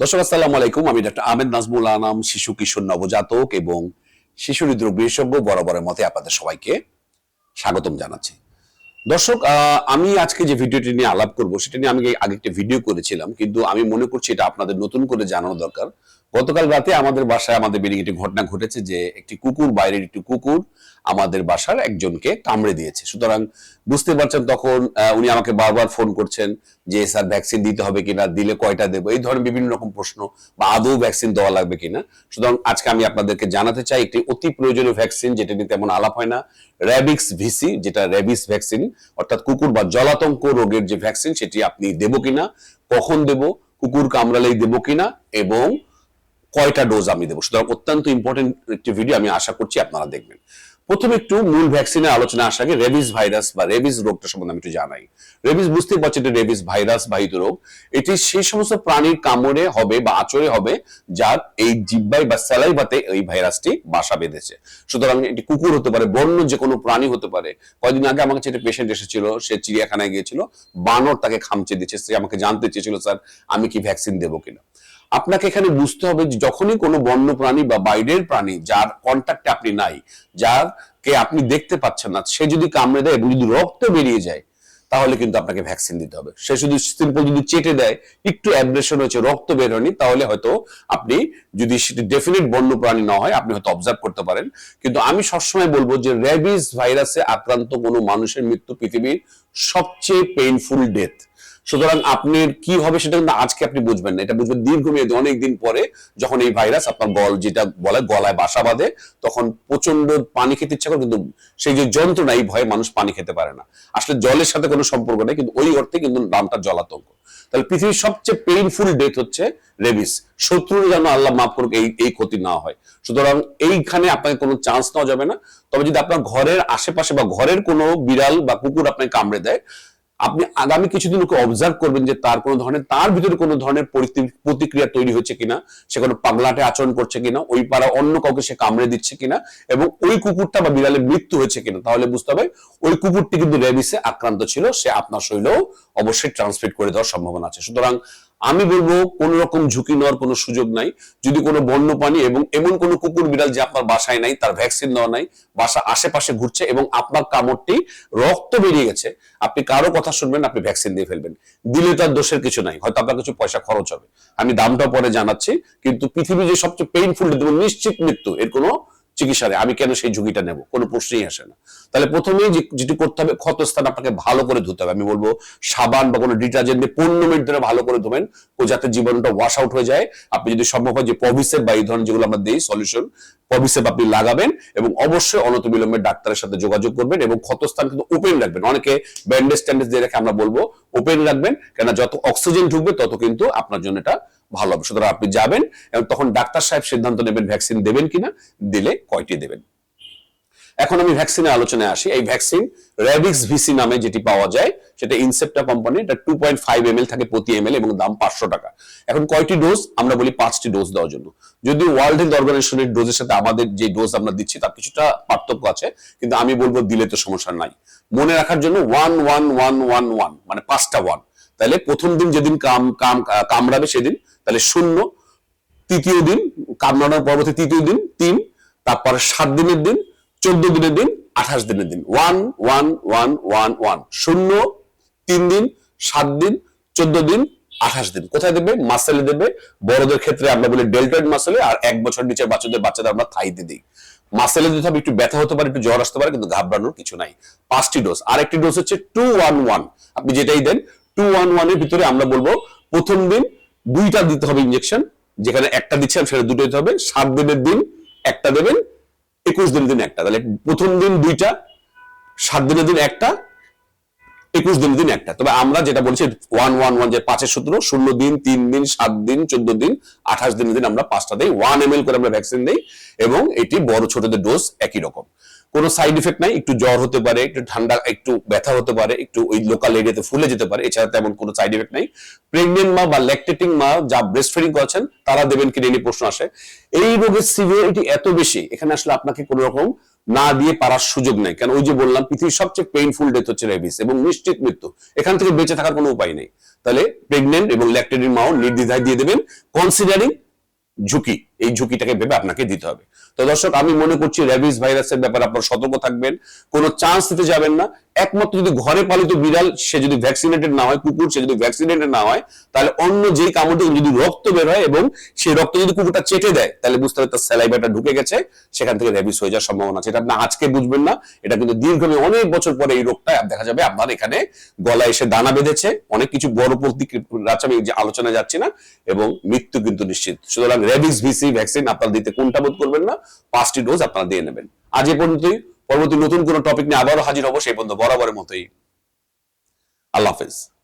দর্শক, আসসালামু আলাইকুম। আমি ডক্টর আহমেদ নাজমুল আনাম, শিশু কিশোর নবজাতক এবং শিশু হৃদরোগ বিশেষজ্ঞ বরাবরের মতে আপনাদের সবাইকে স্বাগতম জানাচ্ছি। দর্শক আমি আজকে যে ভিডিওটি নিয়ে আলাপ করব, সেটা নিয়ে আমি আগে একটা ভিডিও করেছিলাম, কিন্তু আমি মনে করছি এটা আপনাদের নতুন করে জানানো দরকার। গতকাল রাতে আমাদের বাসায় আমাদের বেরিয়ে একটি ঘটনা ঘটেছে যে একটি কুকুর, বাইরের একটি কুকুর আমাদের বাসার একজনকে কামড়ে দিয়েছে। সুতরাং বুঝতে পারছেন তখন উনি আমাকে বারবার ফোন করছেন যে, স্যার ভ্যাকসিন দিতে হবে কিনা? দিলে কয়টা দেবো? এই ধরনের বিভিন্ন রকম প্রশ্ন বা আদৌ ভ্যাকসিন দেওয়া লাগবে কিনা? সুতরাং আজকে আমি আপনাদেরকে জানাতে চাই, একটি অতি প্রয়োজনীয় ভ্যাকসিন যেটা নিয়ে তেমন আলাপ হয় না। র্যাবিক্স ভিসি যেটা র্যাবিস ভ্যাকসিন অর্থাৎ কুকুর বা জলাতঙ্ক রোগের যে ভ্যাকসিন সেটি আপনি দেবো কিনা? কখন দেব? কুকুর কামড়ালেই দেবো কিনা? এবং কয়টা ডোজ আমি দেবো? সুতরাং অত্যন্ত ইম্পর্টেন্ট একটি ভিডিও আমি আশা করছি আপনারা দেখবেন। প্রথমে একটু মূল ভ্যাকসিনের আলোচনা আসার আগে রেবিস ভাইরাস বা রেবিস রোগটা সম্বন্ধে আমি একটু জানাই। রেবিস বুঝতে পারছি এটা রেবিস ভাইরাস বাহিত রোগ, এটি সেই সমস্ত প্রাণীর কামড়ে হবে বা আচরে হবে যার এই জিব্বাই বা স্যালাইভাতে এই ভাইরাসটি বাসা বেঁধেছে। সুতরাং এটি কুকুর হতে পারে, বন্য যে কোনো প্রাণী হতে পারে। কয়েকদিন আগে আমার কাছে একটা পেশেন্ট এসেছিল, সে চিড়িয়াখানায় গিয়েছিল, বানর তাকে খামচে দিচ্ছে সে আমাকে জানতে চেয়েছিল, স্যার, আমি কি ভ্যাকসিন দেবো কিনা? আপনাকে এখানে বুঝতে হবে যে যখনই কোনো বন্য প্রাণী বা বাইরের প্রাণী যার কন্ট্যাক্টে আপনি নাই যার কে আপনি দেখতে পাচ্ছেন না, সে যদি কামড়ে দেয় এবং যদি রক্ত বেরিয়ে যায়, তাহলে কিন্তু আপনাকে ভ্যাকসিন দিতে হবে। সে শুধু সিম্পল যদি চেটে দেয়, একটু অ্যাব্রেশন হয়েছে, রক্ত বের হয়নি, তাহলে হয়তো আপনি যদি সেটি ডেফিনেট বন্য প্রাণী না হয়, আপনি হয়তো অবজার্ভ করতে পারেন। কিন্তু আমি সবসময় বলব যে র্যাবিস ভাইরাসে আক্রান্ত কোনো মানুষের মৃত্যু পৃথিবীর সবচেয়ে পেইনফুল ডেথ সুতরাং আপনার কি হবে সেটা কিন্তু আজকে আপনি বুঝবেন না। এটা বুঝবেন দীর্ঘমেয়াদী অনেক দিন পরে যখন এই ভাইরাস আপনার গল যেটা বলে গলায় বাসা বাঁধে, তখন প্রচণ্ড পানি খেতে ইচ্ছা করে, কিন্তু সেই যে যন্ত্রণা, এই ভয়ে মানুষ পানি খেতে পারে না। আসলে জলের সাথে কোনো সম্পর্ক নেই, কিন্তু ওই অর্থে কিন্তু নামটা জলাতঙ্ক। তাহলে পৃথিবীর সবচেয়ে পেইনফুল ডেথ হচ্ছে রেবিস। শত্রুর যেন আল্লাহ মাফ করুক, এই এই ক্ষতি না হয়। সুতরাং এইখানে আপনাকে কোনো চান্স নেওয়া যাবে না। তবে যদি আপনার ঘরের আশেপাশে বা ঘরের কোনো বিড়াল বা কুকুর আপনাকে কামড়ে দেয় আপনি আগামী কিছুদিন ওকে অবজার্ভ করবেন যে তার কোনো ধরনের, তার ভিতরে কোনো ধরনের প্রতিক্রিয়া তৈরি হচ্ছে কিনা, সে কোনো পাগলাটে আচরণ করছে কিনা, ওই পাড়া অন্য কাউকে সে কামড়ে দিচ্ছে কিনা, এবং ওই কুকুরটা বা বিড়ালের মৃত্যু হয়েছে কিনা, তাহলে বুঝতে হবে ওই কুকুরটি কিন্তু রেবিসে আক্রান্ত ছিল, সে আপনার শরীরেও অবশ্যই ট্রান্সমিট করে দেওয়ার সম্ভাবনা আছে। সুতরাং আমি বলব কোন রকম ঝুঁকি নেওয়ার কোনো সুযোগ নাই। যদি কোনো বন্যপ্রাণী এবং এমন কোনো কুকুর বিড়াল যে আপনার বাসায় নাই, তার ভ্যাকসিন দেওয়া নাই, বাসা আশেপাশে ঘুরছে এবং আপনার কামড়টি রক্ত বেরিয়ে গেছে, আপনি কারও কথা শুনবেন, আপনি ভ্যাকসিন দিয়ে ফেলবেন। দিলে তার দোষের কিছু নাই, হয়তো আপনার কিছু পয়সা খরচ হবে। আমি দামটা পরে জানাচ্ছি, কিন্তু পৃথিবীর যে সবচেয়ে পেইনফুল নিশ্চিত মৃত্যু, এর কোনো চিকিৎসা আমি কেন সেই ঝুঁকিটা নেব? কোনো প্রশ্নই আসে না। তাহলে প্রথমেই যেটি করতে হবে, ক্ষতস্থান আপনাকে ভালো করে ধুতে হবে। আমি বলব, সাবান বা কোনো ডিটারজেন্ট দিয়ে পনেরো মিনিট ধরে ভালো করে ধোবেন। ও যাতে জীবাণুটা ওয়াশ আউট হয়ে যায়। আপনি যদি সম্ভব হয় যে পভিসেপ বা এই ধরনের যেগুলো আমরা দিই সলিউশন পভিসেপ আপনি লাগাবেন এবং অবশ্যই অনতবিলম্বে ডাক্তারের সাথে যোগাযোগ করবেন এবং ক্ষতস্থান কিন্তু ওপেন রাখবেন। অনেকে ব্যান্ডেজ ট্যান্ডেজ দিয়ে রেখে আমরা বলব ওপেন রাখবেন। কেন যত অক্সিজেন ঢুকবে, তত কিন্তু আপনার জন্য এটা ভালো হবে। সুতরাং আপনি যাবেন এবং তখন ডাক্তার সাহেব সিদ্ধান্ত নেবেন ভ্যাকসিন দেবেন কিনা, দিলে কয়টি দেবেন। এখন আমি ভ্যাকসিনের আলোচনায় আসি। এই ভ্যাকসিন র্যাবিক্স ভিসি নামে যেটি পাওয়া যায়, সেটা ইনসেপ্টা কোম্পানি, এটা টু পয়েন্ট ফাইভ এম থাকে প্রতি এম এবং দাম পাঁচশো টাকা। এখন কয়টি ডোজ আমরা বলি পাঁচটি ডোজ দেওয়ার জন্য। যদি ওয়ার্ল্ড হেলথ অর্গানাইজেশনের ডোজের সাথে আমাদের যে ডোজ আমরা দিচ্ছি, তার কিছুটা পার্থক্য আছে, কিন্তু আমি বলব দিলে তো সমস্যা নাই। মনে রাখার জন্য one one one one one মানে পাঁচটা ওয়ান তাহলে প্রথম দিন যেদিন কাম কাম কামড়াবে সেদিন, তাহলে শূন্য, তৃতীয় দিন কামড়ানোর পরবর্তী তৃতীয় দিন তিন, তারপর সাত দিনের দিন, চোদ্দ দিনের দিন, আঠাশ দিনের দিন। One one one one one. শূন্য, তিন দিন, সাত দিন, চোদ্দ দিন, আঠাশ দিন। কোথায় দেবে? মাসেলে দেবে। বড়দের ক্ষেত্রে আমরা বলি ডেল্টয়েড মাসেলে, আর এক বছর নিচে বাচ্চাদের বাচ্চাদের আমরা থাইতে দিই। মাসেলে দিতে হবে, একটু ব্যথা হতে পারে, একটু জ্বর আসতে পারে, কিন্তু ঘাবড়ানোর কিছু নাই। পাঁচটি ডোজ আর একটি ডোজ হচ্ছে টু ওয়ান ওয়ান আপনি যেটাই দেন টু ওয়ান ওয়ানের ভিতরে আমরা বলব, প্রথম দিন দুইটা দিতে হবে ইঞ্জেকশন যেখানে একটা দিচ্ছেন সেটা দুটো দিতে হবে। সাত দিনের দিন একটা দেবেন, একুশ দিনের দিন একটা। তাহলে প্রথম দিন দুইটা, সাত দিনের দিন একটা, একুশ দিন দিন একটা। তবে আমরা যেটা বলছি ওয়ান ওয়ান ওয়ান যে পাঁচের সূত্র শূন্য দিন, তিন দিন, সাত দিন, চোদ্দ দিন, আঠাশ দিনের দিন আমরা পাঁচটা দিই। ওয়ান এম করে আমরা ভ্যাকসিন দিই এবং এটি বড় ছোটদের ডোজ একই রকম। কোনো সাইড এফেক্ট নাই, একটু জ্বর হতে পারে, একটু ঠান্ডা, একটু ব্যথা হতে পারে, একটু ওই লোকাল এরিয়াতে ফুলে যেতে পারে, এছাড়া তেমন কোনো সাইড এফেক্ট নাই। প্রেগনেন্ট মা বা ল্যাকটেটিং মা যা ব্রেস্ট ফিডিং করছেন তারা দেবেন কিনা নিয়ে প্রশ্ন আসে। এই রোগের সিভিয়ারিটি এত বেশি, এখানে আসলে আপনাকে কোনো রকম না দিয়ে পারার সুযোগ নেই। কারণ ওই যে বললাম, পৃথিবীর সবচেয়ে পেইনফুল ডেথ হচ্ছে রেবিস এবং নিশ্চিত মৃত্যু। এখান থেকে বেঁচে থাকার কোনো উপায় নেই। তাহলে প্রেগনেন্ট এবং ল্যাকটেডিং মাও নির্দ্বিধায় দিয়ে দেবেন। কনসিডারিং ঝুঁকি। এই ঝুঁকিটাকে ভেবে আপনাকে দিতে হবে। তো দর্শক, আমি মনে করছি র্যাবিস ভাইরাসের ব্যাপারে আপনারা সতর্ক থাকবেন। কোনো চান্স দিতে যাবেন না। একমাত্র যদি ঘরে পালিত বিড়াল, সে যদি ভ্যাকসিনেটেড না হয়, কুকুর, সে যদি ভ্যাকসিনেটেড না হয়, তাহলে অন্য যেই কামড় থেকে যদি রক্ত বের হয় এবং সেই রক্ত যদি কুকুরটা চেটে দেয়, তাহলে বুঝতে হবে তার স্যালাইভাটা ঢুকে গেছে, সেখান থেকে র্যাবিস হয়ে যাওয়ার সম্ভাবনা আছে। এটা আপনি আজকে বুঝবেন না। এটা কিন্তু দীর্ঘমেয়াদী অনেক বছর পরে এই রোগটা দেখা যাবে। আপনার এখানে গলায় এসে দানা বেঁধেছে। অনেক কিছু বড় প্রতিক্রিয়া আমি যে আলোচনা যাচ্ছি না, এবং মৃত্যু কিন্তু নিশ্চিত। সুতরাং র্যাবিস ভিসি ভ্যাকসিন আপনারা দিতে কোনটা বোধ করবেন না, পাঁচটি ডোজ আপনারা দিয়ে নেবেন। আজ এ পর্যন্তই, পরবর্তী নতুন কোনো টপিক নিয়ে আবারও হাজির হব সেই পর্যন্ত বরাবরের মতোই। আল্লাহ হাফেজ।